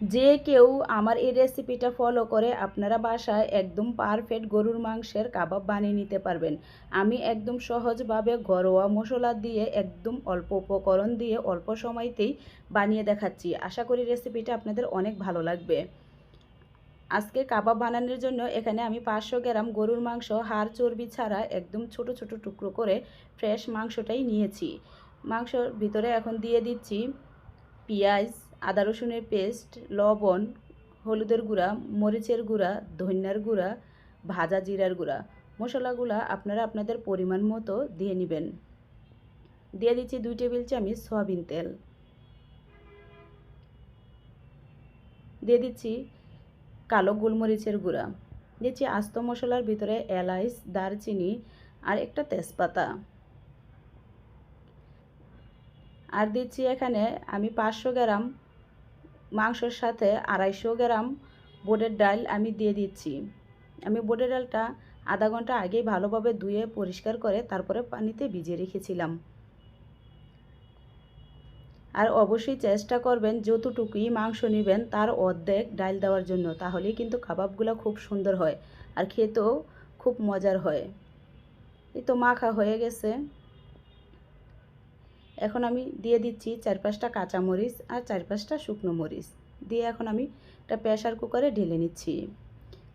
যে কেউ আমার এই রেসিপিটা ফলো করে আপনারা বাসায় একদম পারফেক্ট গরুর মাংসের কাবাব বানিয়ে নিতে পারবেন। আমি একদম সহজভাবে ঘরোয়া মশলা দিয়ে একদম অল্প উপকরণ দিয়ে অল্প সময়তেই বানিয়ে দেখাচ্ছি। আশা করি রেসিপিটা আপনাদের অনেক ভালো লাগবে। আজকে কাবাব বানানোর জন্য এখানে আমি পাঁচশো গ্রাম গরুর মাংস, হাড় চর্বি ছাড়া একদম ছোট ছোট টুকরো করে ফ্রেশ মাংসটাই নিয়েছি। মাংসর ভিতরে এখন দিয়ে দিচ্ছি পেঁয়াজ আদা রসুনের পেস্ট, লবণ, হলুদের গুঁড়া, মরিচের গুঁড়া, ধনিয়ার গুঁড়া, ভাজা জিরার গুঁড়া। মশলাগুলা আপনারা আপনাদের পরিমাণ মতো দিয়ে নেবেন। দিয়ে দিচ্ছি দুই টেবিল চামচ সয়াবিন তেল। দিয়ে দিচ্ছি কালো গোলমরিচের গুঁড়া। দিচ্ছি আস্ত মশলার ভিতরে এলাইচ, দারচিনি আর একটা তেজপাতা। আর দিচ্ছি এখানে আমি পাঁচশো গ্রাম মাংসর সাথে আড়াইশো গ্রাম বোটের ডাল আমি দিয়ে দিচ্ছি। আমি বোটের ডালটা আধা ঘণ্টা আগেই ভালোভাবে ধুয়ে পরিষ্কার করে তারপরে পানিতে ভিজিয়ে রেখেছিলাম। আর অবশ্যই চেষ্টা করবেন যতটুকুই মাংস নেবেন তার অর্ধেক ডাল দেওয়ার জন্য, তাহলেই কিন্তু কাবাবগুলো খুব সুন্দর হয় আর খেতেও খুব মজার হয়। এই তো মাখা হয়ে গেছে। এখন আমি দিয়ে দিচ্ছি চার পাঁচটা কাঁচামরিচ আর চার পাঁচটা শুকনো মরিচ। দিয়ে এখন আমি একটা প্রেশার কুকারে ঢেলে নিচ্ছি।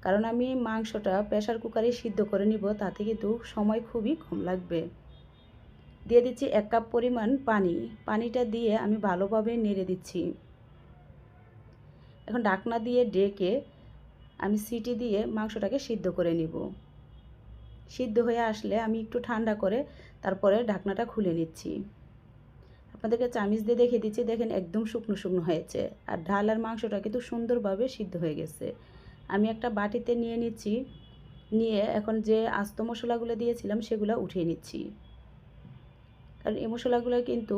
কারণ আমি মাংসটা প্রেশার কুকারে সিদ্ধ করে নিব, তাতে কিন্তু সময় খুবই কম লাগবে। দিয়ে দিচ্ছি এক কাপ পরিমাণ পানি। পানিটা দিয়ে আমি ভালোভাবে নেড়ে দিচ্ছি। এখন ডাকনা দিয়ে ডেকে আমি সিটি দিয়ে মাংসটাকে সিদ্ধ করে নিব। সিদ্ধ হয়ে আসলে আমি একটু ঠান্ডা করে তারপরে ঢাকনাটা খুলে নিচ্ছি। আপনাদেরকে চামিচ দিয়ে দেখে দিচ্ছি, দেখেন একদম শুকনো শুকনো হয়েছে। আর ডাল আর মাংসটা কিন্তু সুন্দরভাবে সিদ্ধ হয়ে গেছে। আমি একটা বাটিতে নিয়ে নিচ্ছি, নিয়ে এখন যে আস্ত মশলাগুলো দিয়েছিলাম সেগুলো উঠিয়ে নিচ্ছি। কারণ এই মশলাগুলো কিন্তু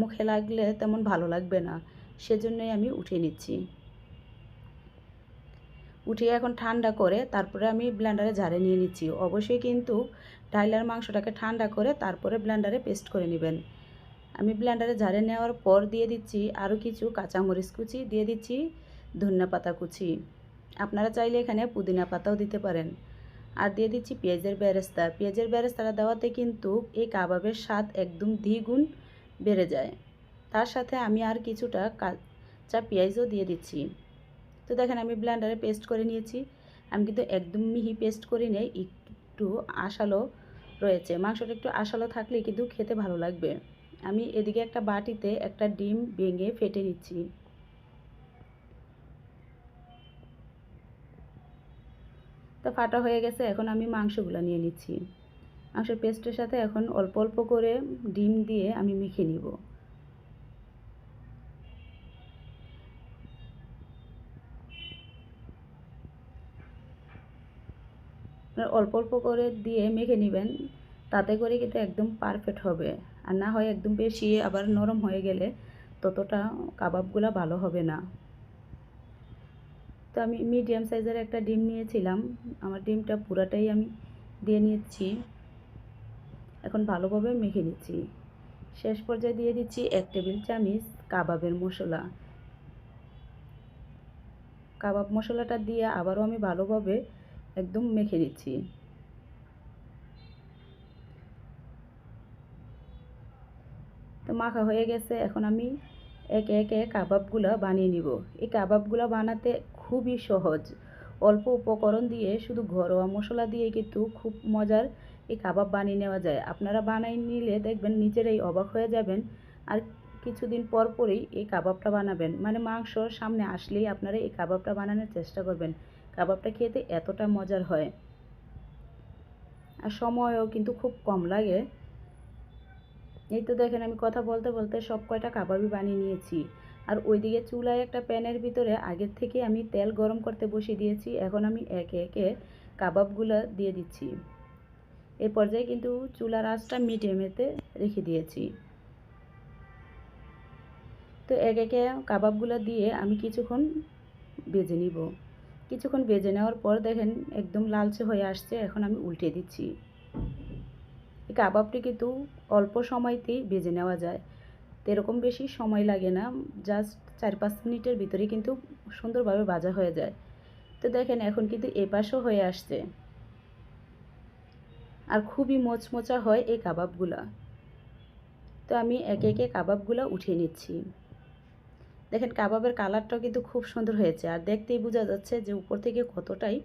মুখে লাগলে তেমন ভালো লাগবে না, সেজন্যই আমি উঠিয়ে নিচ্ছি। উঠিয়ে এখন ঠান্ডা করে তারপরে আমি ব্লেন্ডারে ঝাড়ে নিয়ে নিচ্ছি। অবশ্যই কিন্তু ডাইলার মাংসটাকে ঠান্ডা করে তারপরে ব্লেন্ডারে পেস্ট করে নেবেন। আমি ব্লেন্ডারে ঝাড়ে নেওয়ার পর দিয়ে দিচ্ছি আরও কিছু কাঁচামরিচ কুচি, দিয়ে দিচ্ছি ধনিয়া পাতা কুচি। আপনারা চাইলে এখানে পুদিনা পাতাও দিতে পারেন। আর দিয়ে দিচ্ছি পেঁয়াজের বেরেস্তা। পেঁয়াজের বেরেস্তাটা দেওয়াতে কিন্তু এই কাবাবের স্বাদ একদম দ্বিগুণ বেড়ে যায়। তার সাথে আমি আর কিছুটা কাঁচা পেঁয়াজও দিয়ে দিচ্ছি। তো দেখেন আমি ব্লেন্ডারে পেস্ট করে নিয়েছি। আমি কিন্তু একদম মিহি পেস্ট করি নেই, একটু আশালো রয়েছে। মাংসটা একটু আশালো থাকলে কিন্তু খেতে ভালো লাগবে। আমি এদিকে একটা বাটিতে একটা ডিম ভেঙে ফেটে নিচ্ছি। তো ফাটা হয়ে গেছে, এখন আমি মাংসগুলো নিয়ে নিচ্ছি। মাংসের পেস্টের সাথে এখন অল্প অল্প করে ডিম দিয়ে আমি মেখে নিব। অল্প অল্প করে দিয়ে মেখে নেবেন, তাতে করে কিন্তু একদম পারফেক্ট হবে। আর না হয় একদম বেশি আবার নরম হয়ে গেলে ততটা কাবাবগুলো ভালো হবে না। তো আমি মিডিয়াম সাইজের একটা ডিম নিয়েছিলাম। আমার ডিমটা পুরাটাই আমি দিয়ে নিচ্ছি। এখন ভালোভাবে মেখে নিচ্ছি। শেষ পর্যায়ে দিয়ে দিচ্ছি এক টেবিল চামচ কাবাবের মশলা। কাবাব মশলাটা দিয়ে আবারও আমি ভালোভাবে একদম মেখে নিচ্ছি। তো মাখা হয়ে গেছে, এখন আমি একে একে কাবাবগুলো বানিয়ে নিব। এই কাবাবগুলো বানাতে খুবই সহজ। অল্প উপকরণ দিয়ে শুধু ঘরোয়া মশলা দিয়ে কিন্তু খুব মজার এই কাবাব বানিয়ে নেওয়া যায়। আপনারা বানাই নিলে দেখবেন নিজেরাই অবাক হয়ে যাবেন আর কিছুদিন পর পরেই এই কাবাবটা বানাবেন। মানে মাংস সামনে আসলেই আপনারা এই কাবাবটা বানানোর চেষ্টা করবেন। কাবাবটা খেতে এতটা মজার হয়। আর সময়ও কিন্তু খুব কম লাগে। এই তো দেখেন আমি কথা বলতে বলতে সব কয়টা কাবাবই বানিয়ে নিয়েছি। আর ওইদিকে চুলায় একটা প্যানের ভিতরে আগের থেকে আমি তেল গরম করতে বসিয়ে দিয়েছি, এখন আমি একে একে কাবাবগুলো দিয়ে দিচ্ছি। এই পর্যায়ে কিন্তু চুলার আঁচটা মিডিয়ামেতে রেখে দিয়েছি। তো এক একে কাবাবগুলো দিয়ে আমি কিছুক্ষণ বেজে নিব। কিছুক্ষণ বেজে নেওয়ার পর দেখেন একদম লালচে হয়ে আসছে, এখন আমি উল্টে দিচ্ছি। এই কাবাবটি কিন্তু অল্প সময়তেই ভেজে নেওয়া যায়। তো এরকম বেশি সময় লাগে না জাস্ট চার পাঁচ মিনিটের ভিতরেই কিন্তু সুন্দরভাবে ভাজা হয়ে যায়। তো দেখেন, এখন কিন্তু এপাশও হয়ে আসছে। আর খুবই মোচমোচা হয় এই কাবাবগুলা। তো আমি একে একে কাবাবগুলো উঠিয়ে নিচ্ছি। দেখেন, কাবাবের কালারটাও কিন্তু খুব সুন্দর হয়েছে। আর দেখতেই বোঝা যাচ্ছে যে উপর থেকে কতটাই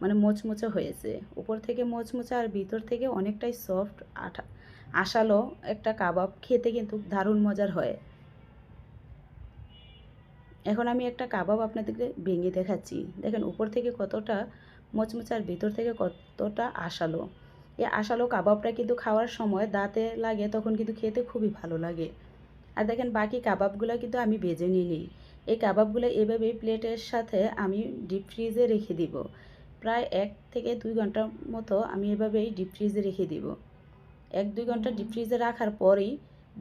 মানে মোচমোচা হয়েছে। উপর থেকে মোচমোচা আর ভিতর থেকে অনেকটাই সফট আঠা আশালো একটা কাবাব। খেতে কিন্তু দারুণ মজার হয়। এখন আমি একটা কাবাব আপনাদেরকে ভেঙে দেখাচ্ছি। দেখেন, উপর থেকে কতটা মোচমোচা আর ভিতর থেকে কতটা আশালো। এই আশালো কাবাবটা কিন্তু খাওয়ার সময় দাঁতে লাগে, তখন কিন্তু খেতে খুবই ভালো লাগে। আর দেখেন, বাকি কাবাবগুলো কিন্তু আমি নিই নিই এই কাবাবগুলো এভাবেই প্লেটের সাথে আমি ডিপ ফ্রিজে রেখে দিব। প্রায় এক থেকে দুই ঘণ্টার মতো আমি এভাবেই ডিপ ফ্রিজে রেখে দিব। এক দুই ঘণ্টা ডিপ ফ্রিজে রাখার পরেই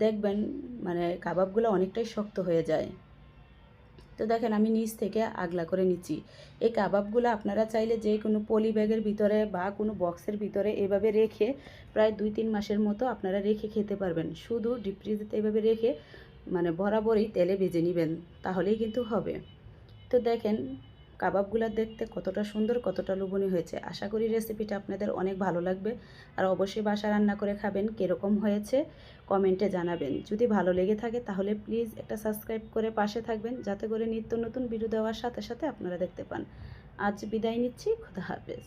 দেখবেন মানে কাবাবগুলো অনেকটাই শক্ত হয়ে যায়। তো দেখেন, আমি নিচ থেকে আগলা করে নিচ্ছি। এই কাবাবগুলো আপনারা চাইলে যে কোনো পলি ব্যাগের ভিতরে বা কোনো বক্সের ভিতরে এভাবে রেখে প্রায় দুই তিন মাসের মতো আপনারা রেখে খেতে পারবেন। শুধু ডিপ ফ্রিজেতে এভাবে রেখে মানে বরাবরই তেলে ভেজে নেবেন, তাহলেই কিন্তু হবে। তো দেখেন কাবাবগুলো দেখতে কতটা সুন্দর, কতটা লোভনীয় হয়েছে। আশা করি রেসিপিটা আপনাদের অনেক ভালো লাগবে। আর অবশ্যই বাসা রান্না করে খাবেন, কীরকম হয়েছে কমেন্টে জানাবেন। যদি ভালো লেগে থাকে তাহলে প্লিজ একটা সাবস্ক্রাইব করে পাশে থাকবেন, যাতে করে নিত্য নতুন ভিডিও দেওয়ার সাথে সাথে আপনারা দেখতে পান। আজ বিদায় নিচ্ছি, খুদা হাফেজ।